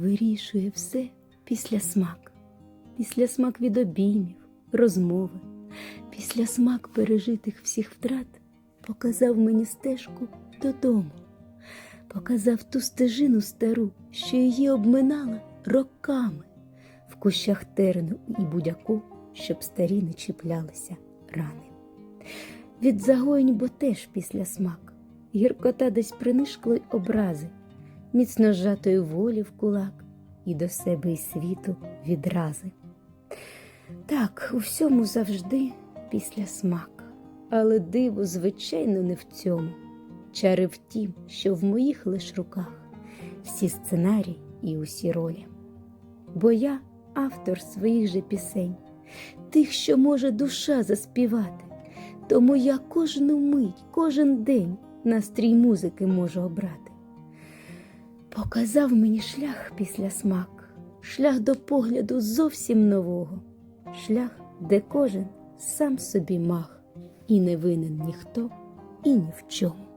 вирішує все після смак, після смак від обіймів, розмови, після смак пережитих всіх втрат, показав мені стежку додому, показав ту стежину стару, що її обминала роками. В кущах терну і будяку, щоб старі не чіплялися рани. Від загоєнь, бо теж після смак, гіркота десь принишклої образи, міцно зжатої волі в кулак і до себе й світу відрази. Так, у всьому завжди після смак, але диво, звичайно, не в цьому. Чари в тім, що в моїх лиш руках всі сценарії і усі ролі. Бо я автор своїх же пісень, тих, що може душа заспівати, тому я кожну мить, кожен день настрій музики можу обрати. Показав мені шлях після смак, шлях до погляду зовсім нового, шлях, де кожен сам собі мах, і не винен ніхто і ні в чому.